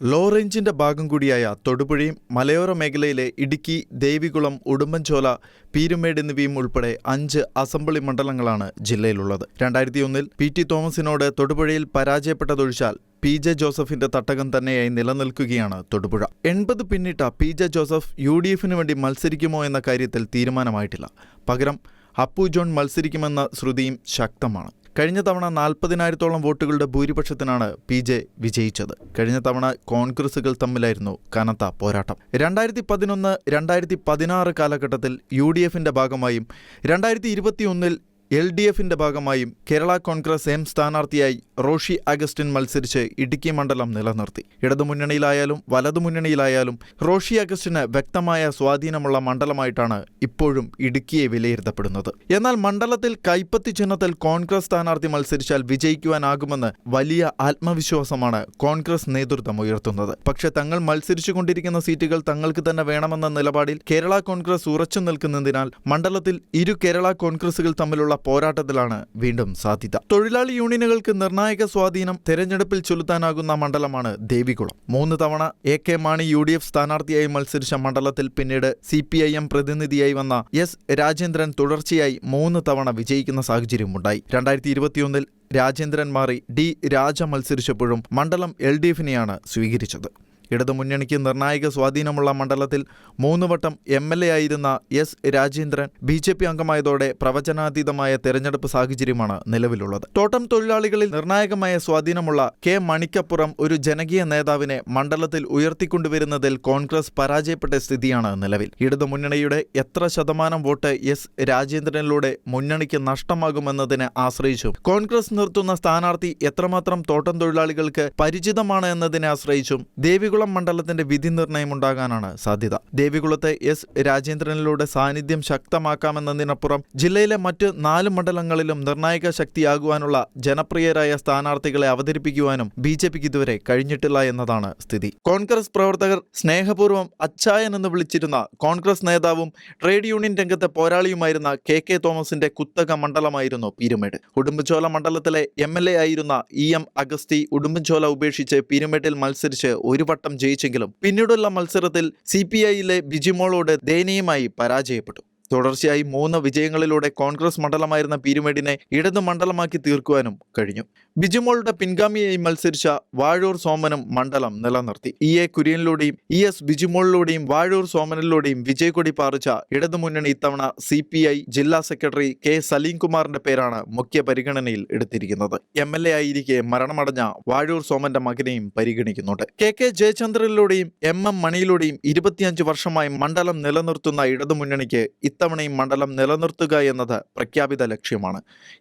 Law റേഞ്ചിന്റെ ഭാഗം കൂടിയായ തൊടുപുഴയും മലയോര മേഖലയിലെ ഇടുക്കി ദേവികുളം ഉടുമ്പൻചോല പീരുമേട് എന്നിവയും ഉൾപ്പെടെ അഞ്ച് അസംബ്ലി മണ്ഡലങ്ങളാണ് ജില്ലയിലുള്ളത്. രണ്ടായിരത്തി ഒന്നിൽ പി ടി തോമസിനോട് തൊടുപുഴയിൽ പരാജയപ്പെട്ടതൊഴിച്ചാൽ പി ജെ ജോസഫിന്റെ തട്ടകം തന്നെയായി നിലനിൽക്കുകയാണ് തൊടുപുഴ. എൺപത് പിന്നിട്ട P J Joseph U D എഫിന് വേണ്ടി മത്സരിക്കുമോ എന്ന കാര്യത്തിൽ തീരുമാനമായിട്ടില്ല. പകരം അപ്പു ജോൺ മത്സരിക്കുമെന്ന ശ്രുതിയും ശക്തമാണ്. കഴിഞ്ഞ തവണ നാൽപ്പതിനായിരത്തോളം വോട്ടുകളുടെ ഭൂരിപക്ഷത്തിനാണ് പി ജെ വിജയിച്ചത്. കഴിഞ്ഞ തവണ കോൺഗ്രസുകൾ തമ്മിലായിരുന്നു കനത്ത പോരാട്ടം. രണ്ടായിരത്തി പതിനൊന്ന് രണ്ടായിരത്തി പതിനാറ് കാലഘട്ടത്തിൽ യു ഡി എഫിന്റെ ഭാഗമായും രണ്ടായിരത്തി ഇരുപത്തിയൊന്നിൽ എൽ ഡി എഫിന്റെ ഭാഗമായും കേരള കോൺഗ്രസ് എം സ്ഥാനാർത്ഥിയായി റോഷി അഗസ്റ്റിൻ മത്സരിച്ച് ഇടുക്കി മണ്ഡലം നിലനിർത്തി. ഇടതുമുന്നണിയിലായാലും വലതുമുന്നണിയിലായാലും റോഷി അഗസ്റ്റിന് വ്യക്തമായ സ്വാധീനമുള്ള മണ്ഡലമായിട്ടാണ് ഇപ്പോഴും ഇടുക്കിയെ വിലയിരുത്തപ്പെടുന്നത്. എന്നാൽ മണ്ഡലത്തിൽ കൈപ്പത്തി ചിഹ്നത്തിൽ കോൺഗ്രസ് സ്ഥാനാർത്ഥി മത്സരിച്ചാൽ വിജയിക്കുവാനാകുമെന്ന് വലിയ ആത്മവിശ്വാസമാണ് കോൺഗ്രസ് നേതൃത്വം ഉയർത്തുന്നത്. പക്ഷെ തങ്ങൾ മത്സരിച്ചുകൊണ്ടിരിക്കുന്ന സീറ്റുകൾ തങ്ങൾക്ക് തന്നെ വേണമെന്ന നിലപാടിൽ കേരള കോൺഗ്രസ് ഉറച്ചു നിൽക്കുന്നതിനാൽ മണ്ഡലത്തിൽ ഇരു കേരള കോൺഗ്രസുകൾ തമ്മിലുള്ള പോരാട്ടത്തിലാണ് വീണ്ടും സാധ്യത. തൊഴിലാളി യൂണിയനുകൾക്ക് നിർണായക സ്വാധീനം തെരഞ്ഞെടുപ്പിൽ ചെലുത്താനാകുന്ന മണ്ഡലമാണ് ദേവികുളം. മൂന്ന് തവണ A K Mani U D F സ്ഥാനാർത്ഥിയായി മത്സരിച്ച മണ്ഡലത്തിൽ പിന്നീട് സി പി ഐ എം പ്രതിനിധിയായി വന്ന എസ് രാജേന്ദ്രൻ തുടർച്ചയായി മൂന്ന് തവണ വിജയിക്കുന്ന സാഹചര്യമുണ്ടായി. രണ്ടായിരത്തി ഇരുപത്തിയൊന്നിൽ രാജേന്ദ്രൻ മാറി ഡി രാജ മത്സരിച്ചപ്പോഴും മണ്ഡലം എൽ ഡി എഫിനെയാണ് സ്വീകരിച്ചത്. ഇടതുമുന്നണിക്ക് നിർണായക സ്വാധീനമുള്ള മണ്ഡലത്തിൽ മൂന്ന് വട്ടം എം എൽ എ ആയിരുന്ന S Rajendran B J P അംഗമായതോടെ പ്രവചനാതീതമായ തെരഞ്ഞെടുപ്പ് സാഹചര്യമാണ് നിലവിലുള്ളത്. തോട്ടം തൊഴിലാളികളിൽ നിർണായകമായ സ്വാധീനമുള്ള കെ മണിക്കപ്പുറം ഒരു ജനകീയ നേതാവിനെ മണ്ഡലത്തിൽ ഉയർത്തിക്കൊണ്ടുവരുന്നതിൽ കോൺഗ്രസ് പരാജയപ്പെട്ട സ്ഥിതിയാണ് നിലവിൽ. ഇടതുമുന്നണിയുടെ എത്ര ശതമാനം വോട്ട് എസ് രാജേന്ദ്രനിലൂടെ മുന്നണിക്ക് നഷ്ടമാകുമെന്നതിനെ ആശ്രയിച്ചു കോൺഗ്രസ് നിർത്തുന്ന സ്ഥാനാർത്ഥി എത്രമാത്രം തോട്ടം തൊഴിലാളികൾക്ക് പരിചിതമാണ് എന്നതിനെ ആശ്രയിച്ചും ദേവികുളം മണ്ഡലത്തിന്റെ വിധി നിർണയമുണ്ടാകാനാണ് സാധ്യത. ദേവികുളത്തെ എസ്. രാജേന്ദ്രനിലൂടെ സാന്നിധ്യം ശക്തമാക്കാമെന്നതിനപ്പുറം ജില്ലയിലെ മറ്റ് നാല് മണ്ഡലങ്ങളിലും നിർണായക ശക്തിയാകുവാനുള്ള ജനപ്രിയരായ സ്ഥാനാർത്ഥികളെ അവതരിപ്പിക്കുവാനും ബി ജെ പിക്ക് ഇതുവരെ കഴിഞ്ഞിട്ടില്ല എന്നതാണ് സ്ഥിതി. കോൺഗ്രസ് പ്രവർത്തകർ സ്നേഹപൂർവം അച്ചായൻ എന്ന് വിളിച്ചിരുന്ന കോൺഗ്രസ് നേതാവും ട്രേഡ് യൂണിയൻ രംഗത്തെ പോരാളിയുമായിരുന്ന കെ കെ തോമസിന്റെ കുത്തക മണ്ഡലമായിരുന്നു പീരുമേട് ഉടുമ്പൻചോല മണ്ഡലത്തിലെ എം എൽ എ ആയിരുന്ന ഇ എം അഗസ്തി ഉടുമ്പൻചോല ഉപേക്ഷിച്ച് പീരുമേട്ടിൽ മത്സരിച്ച് ഒരു വട്ടം ജയിച്ചെങ്കിലും പിന്നീടുള്ള മത്സരത്തിൽ സി പി ഐയിലെ ബിജിമോളോട് ദയനീയമായി പരാജയപ്പെട്ടു. തുടർച്ചയായി മൂന്ന് വിജയങ്ങളിലൂടെ കോൺഗ്രസ് മണ്ഡലമായിരുന്ന പീരുമേടിനെ ഇടതു മണ്ഡലമാക്കി തീർക്കുവാനും കഴിഞ്ഞു. ബിജുമോളുടെ പിൻഗാമിയായി മത്സരിച്ച വാഴൂർ സോമനും മണ്ഡലം നിലനിർത്തി. ഇ എ കുര്യനിലൂടെയും ഇ എസ് ബിജുമോളിലൂടെയും വാഴൂർ സോമനിലൂടെയും വിജയക്കൊടി പാറിച്ച ഇടതുമുന്നണി ഇത്തവണ സി പി ഐ ജില്ലാ സെക്രട്ടറി കെ സലീം കുമാറിന്റെ പേരാണ് മുഖ്യ പരിഗണനയിൽ എടുത്തിരിക്കുന്നത്. എം എൽ എ ആയിരിക്കെ മരണമടഞ്ഞ വാഴൂർ സോമന്റെ മകനെയും പരിഗണിക്കുന്നുണ്ട്. കെ കെ ജയചന്ദ്രനിലൂടെയും എം എം മണിയിലൂടെയും ഇരുപത്തിയഞ്ച് വർഷമായി മണ്ഡലം നിലനിർത്തുന്ന ഇടതുമുന്നണിക്ക് ഇത്തവണയും മണ്ഡലം നിലനിർത്തുക എന്നത് പ്രഖ്യാപിത ലക്ഷ്യമാണ്.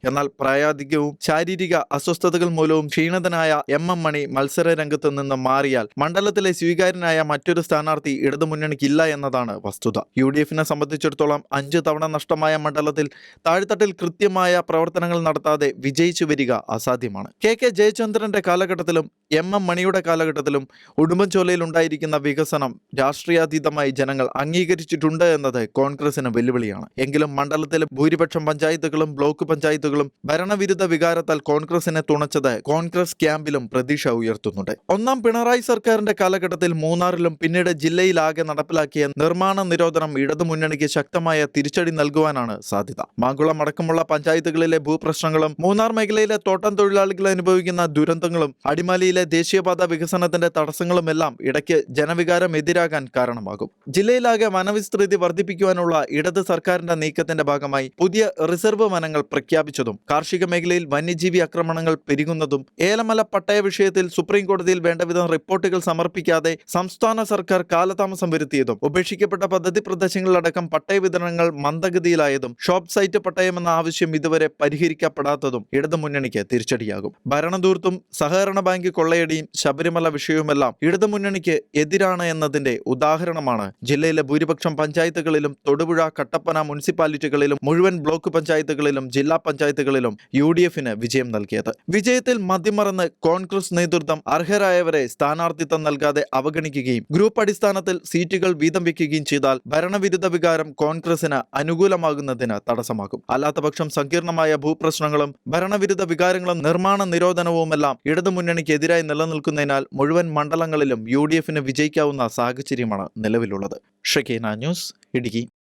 എന്നാൽ പ്രായാധികവും ശാരീരിക അസ്വസ്ഥതകൾ മൂലവും ക്ഷീണിതനായ എം എം മണി മത്സര രംഗത്ത് നിന്ന് മാറിയാൽ മണ്ഡലത്തിലെ സ്വീകാര്യനായ മറ്റൊരു സ്ഥാനാർത്ഥി ഇടതുമുന്നണിക്കില്ല എന്നതാണ് വസ്തുത. യു ഡി എഫിനെ സംബന്ധിച്ചിടത്തോളം അഞ്ച് തവണ നഷ്ടമായ മണ്ഡലത്തിൽ താഴ്ത്തട്ടിൽ കൃത്യമായ പ്രവർത്തനങ്ങൾ നടത്താതെ വിജയിച്ചു വരിക അസാധ്യമാണ്. കെ കെ ജയചന്ദ്രന്റെ കാലഘട്ടത്തിലും എം എം മണിയുടെ കാലഘട്ടത്തിലും ഉടുമ്പൻചോലയിൽ ഉണ്ടായിരിക്കുന്ന വികസനം രാഷ്ട്രീയാതീതമായി ജനങ്ങൾ അംഗീകരിച്ചിട്ടുണ്ട് എന്നത് കോൺഗ്രസിന് വെല്ലുവിളിയാണ്. എങ്കിലും മണ്ഡലത്തിലെ ഭൂരിപക്ഷം പഞ്ചായത്തുകളും ബ്ലോക്ക് പഞ്ചായത്തുകളും ഭരണവിരുദ്ധ വികാരത്താൽ കോൺഗ്രസിനെ തുണച്ചത് കോൺഗ്രസ് ക്യാമ്പിലും പ്രതീക്ഷ ഉയർത്തുന്നുണ്ട്. ഒന്നാം പിണറായി സർക്കാരിന്റെ കാലഘട്ടത്തിൽ മൂന്നാറിലും പിന്നീട് ജില്ലയിലാകെ നടപ്പിലാക്കിയ നിർമ്മാണ നിരോധനം ഇടതുമുന്നണിക്ക് ശക്തമായ തിരിച്ചടി നൽകുവാനാണ് സാധ്യത. മാങ്കുളം അടക്കമുള്ള പഞ്ചായത്തുകളിലെ ഭൂപ്രശ്നങ്ങളും മൂന്നാർ മേഖലയിലെ തോട്ടം തൊഴിലാളികൾ അനുഭവിക്കുന്ന ദുരന്തങ്ങളും അടിമാലിയിലെ ദേശീയപാത വികസനത്തിന്റെ തടസ്സങ്ങളും എല്ലാം ഇടയ്ക്ക് ജനവികാരം എതിരാകാൻ കാരണമാകും. ജില്ലയിലാകെ വനവിസ്തൃതി വർദ്ധിപ്പിക്കുവാനുള്ള ഇടത് സർക്കാരിന്റെ നീക്കത്തിന്റെ ഭാഗമായി പുതിയ റിസർവ് വനങ്ങൾ പ്രഖ്യാപിച്ചതും കാർഷിക മേഖലയിൽ വന്യജീവി ആക്രമണങ്ങൾ പെരുകുന്നതും ഏലമല പട്ടയ വിഷയത്തിൽ സുപ്രീം കോടതിയിൽ വേണ്ടവിധം റിപ്പോർട്ടുകൾ സമർപ്പിക്കാതെ സംസ്ഥാന സർക്കാർ കാലതാമസം വരുത്തിയതും ഉപേക്ഷിക്കപ്പെട്ട പദ്ധതി പ്രദേശങ്ങളിലടക്കം പട്ടയ വിതരണങ്ങൾ മന്ദഗതിയിലായതും ഷോപ്പ് സൈറ്റ് പട്ടയമെന്ന ആവശ്യം ഇതുവരെ പരിഹരിക്കപ്പെടാത്തതും ഇടതുമുന്നണിക്ക് തിരിച്ചടിയാകും. ഭരണദൂർത്തും സഹകരണ ബാങ്ക് കൊള്ളയടിയും ശബരിമല വിഷയവുമെല്ലാം ഇടതുമുന്നണിക്ക് എതിരാണ് എന്നതിന്റെ ഉദാഹരണമാണ് ജില്ലയിലെ ഭൂരിപക്ഷം പഞ്ചായത്തുകളിലും തൊടുപുഴ കട്ടപ്പന മുനിസിപ്പാലിറ്റികളിലും മുഴുവൻ ബ്ലോക്ക് പഞ്ചായത്തുകളിലും ജില്ലാ പഞ്ചായത്തുകളിലും യു ഡി എഫിന് വിജയം നൽകിയത്. വിജയത്തിൽ മതിമറന്ന് കോൺഗ്രസ് നേതൃത്വം അർഹരായവരെ സ്ഥാനാർത്ഥിത്വം നൽകാതെ അവഗണിക്കുകയും ഗ്രൂപ്പ് അടിസ്ഥാനത്തിൽ സീറ്റുകൾ വീതം വയ്ക്കുകയും ചെയ്താൽ ഭരണവിരുദ്ധ വികാരം കോൺഗ്രസിന് അനുകൂലമാകുന്നതിന് തടസ്സമാകും. അല്ലാത്തപക്ഷം സങ്കീർണമായ ഭൂപ്രശ്നങ്ങളും ഭരണവിരുദ്ധ വികാരങ്ങളും നിർമ്മാണ നിരോധനവുമെല്ലാം ഇടതുമുന്നണിക്കെതിരായി നിലനിൽക്കുന്നതിനാൽ മുഴുവൻ മണ്ഡലങ്ങളിലും യു ഡി എഫിന് വിജയിക്കാവുന്ന സാഹചര്യമാണ് നിലവിലുള്ളത്. ഷക്കീന ന്യൂസ് ഇടുക്കി.